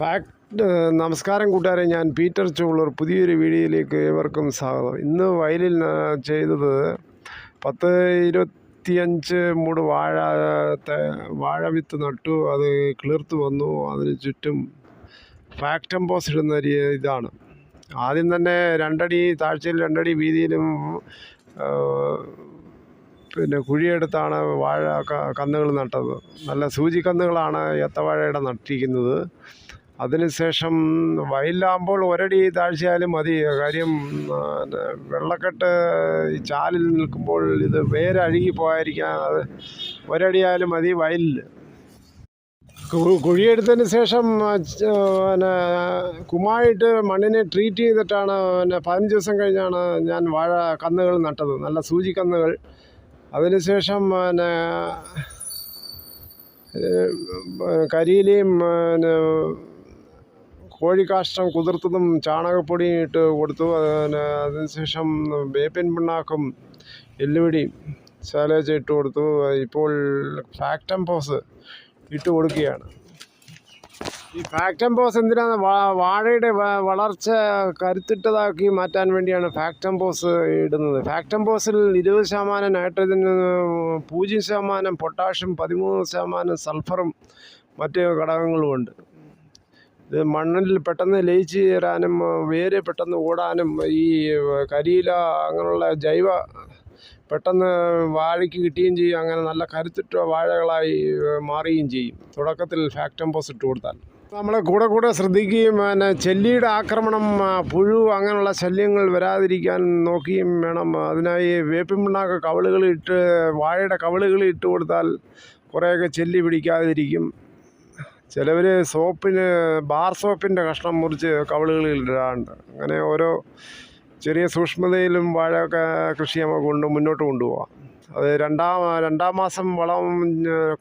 Fact നമസ്കാരം കൂട്ടുകാരെ. ഞാൻ പീറ്റർ ചൂളർ പുതിയൊരു വീഡിയോയിലേക്ക് ഏവർക്കും സ്വാഗതം. ഇന്ന് വയലിൽ ചെയ്തത് പത്ത് ഇരുപത്തിയഞ്ച് മൂട് വാഴ വാഴ വിത്ത് നട്ടു. അത് കിളിർത്ത് വന്നു. അതിന് ചുറ്റും ഫാക്ടംബോസ് ഇടുന്ന ഇതാണ്. ആദ്യം തന്നെ രണ്ടടി താഴ്ചയിൽ രണ്ടടി വീതിയിലും പിന്നെ കുഴിയെടുത്താണ് വാഴ കന്നുകൾ നട്ടത്. നല്ല സൂചി കന്നുകളാണ് ഏത്തവാഴയുടെ നട്ടിരിക്കുന്നത്. അതിനുശേഷം വയലിലാകുമ്പോൾ ഒരടി താഴ്ചയായാലും മതി. കാര്യം വെള്ളക്കെട്ട് ചാലിൽ നിൽക്കുമ്പോൾ ഇത് വേരഴുകി പോകാതിരിക്കാൻ അത് ഒരടിയായാലും മതി വയലിൽ. കുഴിയെടുത്തതിന് ശേഷം പിന്നെ കുമ്മായിട്ട് മണ്ണിനെ ട്രീറ്റ് ചെയ്തിട്ടാണ് പിന്നെ പതിനഞ്ച് ദിവസം കഴിഞ്ഞാണ് ഞാൻ വാഴ കന്നുകൾ നട്ടത്. നല്ല സൂചി കന്നുകൾ. അതിനുശേഷം പിന്നെ കരിയിലയും പിന്നെ കോഴിക്കാഷ്ടം കുതിർത്തതും ചാണകപ്പൊടിയും ഇട്ട് കൊടുത്തു. പിന്നെ അതിനുശേഷം വേപ്പിൻ പിണ്ണാക്കും എല്ലുപൊടിയും ശാലേജ് ഇട്ട് കൊടുത്തു. ഇപ്പോൾ ഫാക്ടം പോസ് ഇട്ട് കൊടുക്കുകയാണ്. ഈ ഫാക്ടം പോസ് എന്തിനാണ്? വാഴയുടെ വളർച്ച കരുത്തിട്ടതാക്കി മാറ്റാൻ വേണ്ടിയാണ് ഫാക്ടം പോസ് ഇടുന്നത്. ഫാക്ടം പോസിൽ ഇരുപത് ശതമാനം നൈട്രജൻ പൂജ്യം ശതമാനം പൊട്ടാഷ്യം പതിമൂന്ന് ശതമാനം സൾഫറും മറ്റ് ഘടകങ്ങളുമുണ്ട് മണ്ണിൽ പെട്ടെന്ന് ലയിച്ച് ചേരാനും വേര് പെട്ടെന്ന് ഓടാനും ഈ കരിയില അങ്ങനെയുള്ള ജൈവ പെട്ടെന്ന് വാഴയ്ക്ക് കിട്ടുകയും ചെയ്യും. അങ്ങനെ നല്ല കരുത്തിട്ട വാഴകളായി മാറുകയും ചെയ്യും. തുടക്കത്തിൽ ഫാക്ടംപോസ് ഇട്ട് കൊടുത്താൽ. നമ്മൾ കൂടെ കൂടെ ശ്രദ്ധിക്കുകയും പിന്നെ ചെല്ലിയുടെ ആക്രമണം പുഴു അങ്ങനെയുള്ള ശല്യങ്ങൾ വരാതിരിക്കാൻ നോക്കുകയും വേണം. അതിനായി വേപ്പിൻ കവളുകൾ ഇട്ട് വാഴയുടെ കവളുകൾ ഇട്ട് കൊടുത്താൽ കുറേയൊക്കെ ചെല്ലി പിടിക്കാതിരിക്കും. ചിലവർ സോപ്പിന് ബാർ സോപ്പിന്റെ കഷ്ണം മുറിച്ച് കവളുകളിൽ ഇടാറുണ്ട് അങ്ങനെ ഓരോ ചെറിയ സൂക്ഷ്മതയിലും വാഴയൊക്കെ കൃഷി നമുക്ക് കൊണ്ട് മുന്നോട്ട് കൊണ്ടുപോകാം അത് രണ്ടാം രണ്ടാം മാസം വളം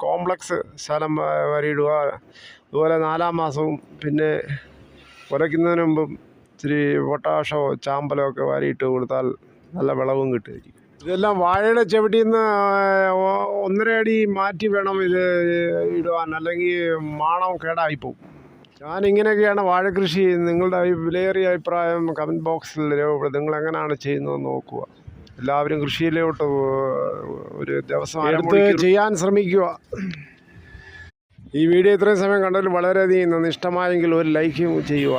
കോംപ്ലക്സ് ശലം വരിയിടുക. അതുപോലെ നാലാം മാസവും പിന്നെ കുലയ്ക്കുന്നതിന് മുമ്പും ഇച്ചിരി പൊട്ടാഷോ ചാമ്പലോ ഒക്കെ വാരിയിട്ട് കൊടുത്താൽ നല്ല വിളവും കിട്ടുമായിരിക്കും. ഇതെല്ലാം വാഴയുടെ ചവിട്ടിൽ നിന്ന് ഒന്നര അടി മാറ്റി വേണം ഇത് ഇടുവാൻ. അല്ലെങ്കിൽ മാണം കേടായിപ്പോവും. ഞാൻ ഇങ്ങനെയൊക്കെയാണ് വാഴ കൃഷി നിങ്ങളുടെ വിലയേറിയ അഭിപ്രായം കമന്റ് ബോക്സിൽ രേഖപ്പെടുത്തുക. നിങ്ങൾ എങ്ങനെയാണ് ചെയ്യുന്നതെന്ന് നോക്കുക. എല്ലാവരും കൃഷിയിലോട്ട് ഒരു ദിവസം എടുത്ത് ചെയ്യാൻ ശ്രമിക്കുക. ഈ വീഡിയോ ഇത്രയും സമയം കണ്ടതിൽ വളരെയധികം നന്ദി. ഇഷ്ടമായെങ്കിൽ ഒരു ലൈക്കും ചെയ്യുക.